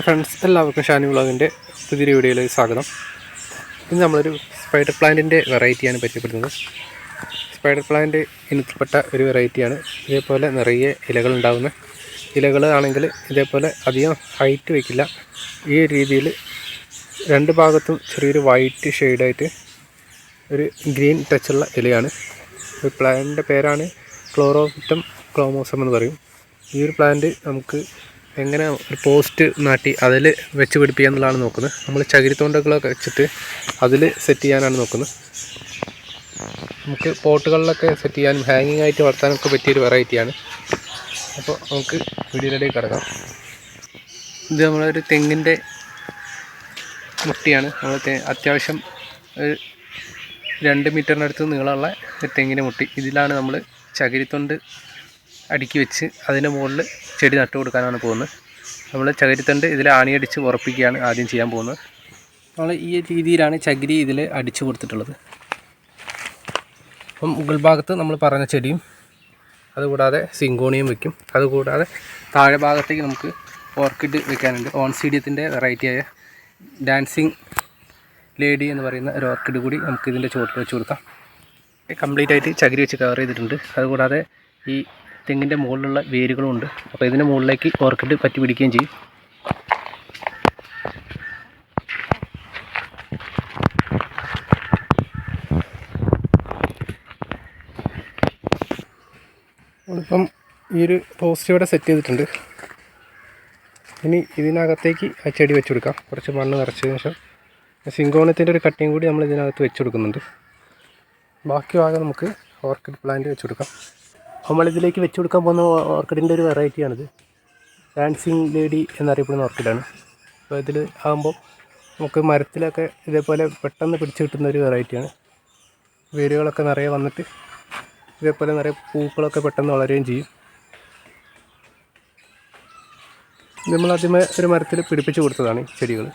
Hi friends എല്ലാവർക്കും ഷാനി വ്ളോഗിന്റെ പുതിയൊരു വീഡിയോയിലേക്ക് സ്വാഗതം. ഇന്ന് നമ്മളൊരു സ്പൈഡർ പ്ലാന്റിന്റെ വെറൈറ്റിയാണ് പരിചയപ്പെടുന്നത് സ്പൈഡർ പ്ലാന്റ് ഇനത്തിൽപ്പെട്ട ഒരു വെറൈറ്റിയാണ്. ഇതേപോലെ നിറയെ ഇലകൾ ഉണ്ടാകുന്ന ഇലകൾ ആണെങ്കിൽ ഇതേപോലെ അധികം ഹൈറ്റ് വയ്ക്കില്ല ഈ രീതിയിൽ രണ്ട് ഭാഗത്തും ചെറിയൊരു വൈറ്റ് ഷെയ്ഡായിട്ട് ഒരു ഗ്രീൻ ടച്ചുള്ള ഇലയാണ്. ഈ പ്ലാന്റിന്റെ പേരാണ് ക്ലോറോഫിറ്റം ക്ലോമോസം എന്ന് പറയും. ഈ ഒരു പ്ലാന്റ് നമുക്ക് എങ്ങനെ ഒരു പോസ്റ്റ് നാട്ടി അതിൽ വെച്ച് പിടിപ്പിക്കുക എന്നുള്ളതാണ് നോക്കുന്നത്. നമ്മൾ ചകിരിത്തോണ്ടകളൊക്കെ വെച്ചിട്ട് അതിൽ സെറ്റ് ചെയ്യാനാണ് നോക്കുന്നത്. നമുക്ക് പോട്ടുകളിലൊക്കെ സെറ്റ് ചെയ്യാനും ഹാങ്ങിങ് ആയിട്ട് വളർത്താനൊക്കെ പറ്റിയൊരു വെറൈറ്റിയാണ് അപ്പോൾ നമുക്ക് വീഡിയോയിലേക്ക് കിടക്കാം. ഇത് നമ്മളൊരു തെങ്ങിന്റെ മുട്ടിയാണ്. നമ്മൾ അത്യാവശ്യം ഒരു രണ്ട് മീറ്ററിനടുത്ത് നീളമുള്ള തെങ്ങിന്റെ മുട്ടി. ഇതിലാണ് നമ്മൾ ചകിരിത്തൊണ്ട് അടുക്കി വെച്ച് അതിന്റെ മുകളിൽ ചെടി നട്ടു കൊടുക്കാനാണ് പോകുന്നത്. നമ്മൾ ചകിരിത്തണ്ട് ഇതിൽ ആണിയടിച്ച് ഉറപ്പിക്കുകയാണ് ആദ്യം ചെയ്യാൻ പോകുന്നത്. നമ്മൾ ഈ രീതിയിലാണ് ചകിരി ഇതിൽ അടിച്ചു കൊടുത്തിട്ടുള്ളത്. അപ്പം മുകൾ ഭാഗത്ത് നമ്മൾ പറഞ്ഞ ചെടിയും അതുകൂടാതെ സിങ്കോണിയും വെക്കും. അതുകൂടാതെ താഴെ ഭാഗത്തേക്ക് നമുക്ക് ഓർക്കിഡ് വെക്കാനുണ്ട്. ഓൺസീഡിയത്തിന്റെ വെറൈറ്റിയായ ഡാൻസിങ് ലേഡി എന്ന് പറയുന്ന ഒരു ഓർക്കിഡ് കൂടി നമുക്ക് ഇതിന്റെ ചുവട്ടിൽ വെച്ച് കൊടുക്കാം. കംപ്ലീറ്റ് ആയിട്ട് ചകിരി വെച്ച് കവർ ചെയ്തിട്ടുണ്ട്. അതുകൂടാതെ ഈ തെങ്ങിന്റെ മുകളിലുള്ള വേരുകളും ഉണ്ട് അപ്പോൾ ഇതിന്റെ മുകളിലേക്ക് ഓർക്കിഡ് പറ്റി പിടിക്കുകയും ചെയ്യും. ഇപ്പം ഈ ഒരു പോസ്റ്റ് ഇവിടെ സെറ്റ് ചെയ്തിട്ടുണ്ട്. ഇനി ഇതിനകത്തേക്ക് ആ ചെടി വെച്ച് കൊടുക്കാം. കുറച്ച് മണ്ണ് നിറച്ചതിന് ശേഷം. സിങ്കോണത്തിന്റെ ഒരു കട്ടിങ് കൂടി നമ്മൾ ഇതിനകത്ത് വെച്ച് കൊടുക്കുന്നുണ്ട്. ബാക്കി ഭാഗം നമുക്ക് ഓർക്കിഡ് പ്ലാന്റ് വെച്ച് കൊടുക്കാം. നമ്മളിതിലേക്ക് വെച്ച് കൊടുക്കാൻ പോകുന്ന ഓർക്കിഡിന്റെ ഒരു വെറൈറ്റിയാണിത്. ഡാൻസിങ് ലേഡി എന്നറിയപ്പെടുന്ന ഓർക്കിഡാണ്. അപ്പോൾ ഇതിൽ ആകുമ്പോൾ നമുക്ക് മരത്തിലൊക്കെ ഇതേപോലെ പെട്ടെന്ന് പിടിച്ചു കിട്ടുന്ന ഒരു വെറൈറ്റിയാണ്. വേരുകളൊക്കെ നിറയെ വന്നിട്ട് ഇതേപോലെ നിറയെ പൂക്കളൊക്കെ പെട്ടെന്ന് വളരുകയും ചെയ്യും. നമ്മൾ ആദ്യമേ ഒരു മരത്തിൽ പിടിപ്പിച്ചു കൊടുത്തതാണ് ചെടികൾ.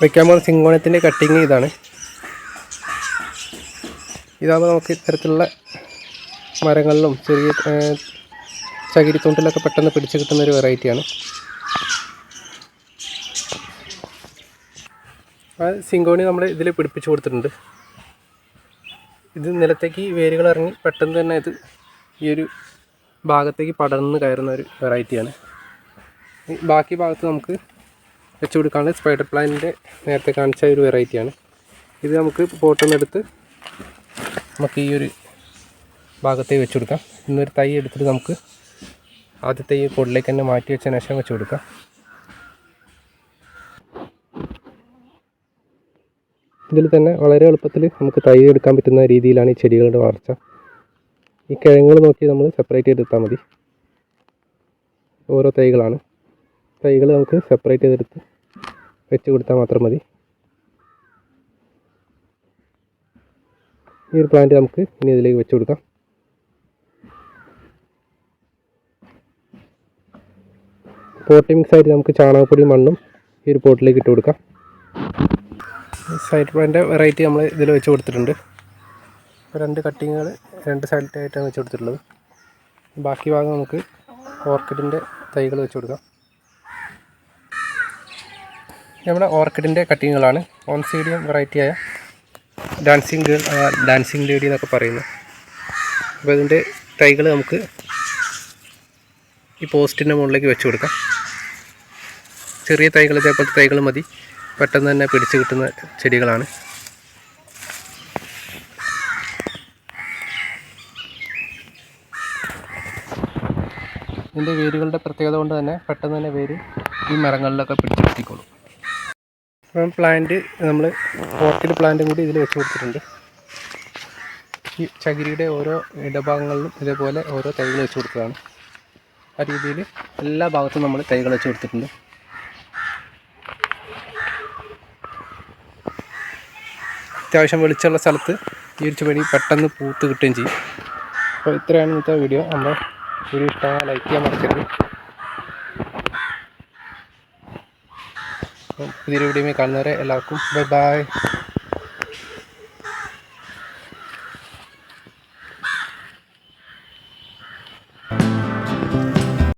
വയ്ക്കാൻ പോകുന്ന സിങ്കോണത്തിന്റെ കട്ടിങ് ഇതാണ്. ഇതാകുമ്പോൾ നമുക്ക് ഇത്തരത്തിലുള്ള മരങ്ങളിലും ചെറിയ ചകിരിത്തൊണ്ടിലൊക്കെ പെട്ടെന്ന് പിടിച്ച് കിട്ടുന്ന ഒരു വെറൈറ്റിയാണ്. ആ സിങ്കോണി നമ്മൾ ഇതിൽ പിടിപ്പിച്ച് കൊടുത്തിട്ടുണ്ട്. ഇത് നിലത്തേക്ക് വേരുകൾ ഇറങ്ങി പെട്ടെന്ന് തന്നെ ഇത് ഈ ഒരു ഭാഗത്തേക്ക് പടർന്ന് കയറുന്ന ഒരു വെറൈറ്റിയാണ്. ബാക്കി ഭാഗത്ത് നമുക്ക് വെച്ച് കൊടുക്കാനുള്ള സ്പൈഡർ പ്ലാന്റിന്റെ നേരത്തെ കാണിച്ച ഒരു വെറൈറ്റിയാണ്. ഇത് നമുക്ക് പോട്ടെന്നെടുത്ത് നമുക്ക് ഈ ഒരു ഭാഗത്തെ വെച്ച് കൊടുക്കാം. ഇന്നൊരു തൈ എടുത്തിട്ട് നമുക്ക് ആദ്യത്തെ ഈ പൊടിലേക്ക് തന്നെ മാറ്റി വെച്ചതിന് ശേഷം വെച്ച് കൊടുക്കാം. ഇതിൽ തന്നെ വളരെ എളുപ്പത്തിൽ നമുക്ക് തൈ എടുക്കാൻ പറ്റുന്ന രീതിയിലാണ് ഈ ചെടികളുടെ വളർച്ച. ഈ കിഴങ്ങുകൾ നോക്കി നമ്മൾ സെപ്പറേറ്റ് ചെയ്തെടുത്താൽ മതി. ഓരോ തൈകളാണ്. തൈകൾ നമുക്ക് സെപ്പറേറ്റ് ചെയ്തെടുത്ത് വെച്ച് കൊടുത്താൽ മാത്രം മതി. ഈ ഒരു പ്ലാന്റ് നമുക്ക് ഇനി ഇതിലേക്ക് വെച്ച് കൊടുക്കാം. പോട്ടി മിക്സ് ആയിട്ട് നമുക്ക് ചാണകപ്പൊടിയും മണ്ണും ഈ ഒരു പോട്ടിലേക്ക് ഇട്ട് കൊടുക്കാം. സൈഡ് പ്ലാന്റ് വെറൈറ്റി നമ്മൾ ഇതിൽ വെച്ച് കൊടുത്തിട്ടുണ്ട്. രണ്ട് കട്ടിങ്ങുകൾ രണ്ട് സൈഡിലായിട്ടാണ് വെച്ച് കൊടുത്തിട്ടുള്ളത്. ബാക്കി ഭാഗം നമുക്ക് ഓർക്കിഡിന്റെ തൈകൾ വെച്ച് കൊടുക്കാം. നമ്മുടെ ഓർക്കിഡിന്റെ കട്ടിങ്ങുകളാണ് ഓൺസീഡിയം വെറൈറ്റിയായ ഡാൻസിങ് ഗേൾ ഡാൻസിങ് ലേഡി എന്നൊക്കെ പറയുന്നത് അപ്പോൾ ഇതിന്റെ തൈകൾ നമുക്ക് ഈ പോസ്റ്റിന്റെ മുകളിലേക്ക് വെച്ച് കൊടുക്കാം. ചെറിയ തൈകൾ ഇതേപോലത്തെ തൈകൾ മതി. പെട്ടെന്ന് തന്നെ പിടിച്ച് കിട്ടുന്ന ചെടികളാണ്. ഇതിന്റെ വേരുകളുടെ പ്രത്യേകത കൊണ്ട് തന്നെ പെട്ടെന്ന് തന്നെ വേര് ഈ മരങ്ങളിലൊക്കെ പിടിച്ച് പ്ലാന്റ് നമ്മൾ ഓർക്കിഡ് പ്ലാന്റും കൂടി ഇതിൽ വെച്ച് കൊടുത്തിട്ടുണ്ട്. ഈ ചകിരിയുടെ ഓരോ ഇടഭാഗങ്ങളിലും ഇതേപോലെ ഓരോ തൈകൾ വെച്ച് കൊടുത്തതാണ്. ആ രീതിയിൽ എല്ലാ ഭാഗത്തും നമ്മൾ തൈകൾ വെച്ച് കൊടുത്തിട്ടുണ്ട്. അത്യാവശ്യം വെളിച്ചമുള്ള സ്ഥലത്ത് ഈ ഒരു ചെടി പെട്ടെന്ന് പൂത്ത് കിട്ടുകയും ചെയ്യും. അപ്പോൾ ഇത്രയാണ് ഇന്നത്തെ വീഡിയോ നമ്മൾ ഒരു ഇഷ്ടമായ ലൈക്ക് ചെയ്യാൻ മറക്കരുത്. അപ്പം പുതിയൊരു വീഡിയോ കാണുന്നവരെ എല്ലാവർക്കും ബൈ ബൈ.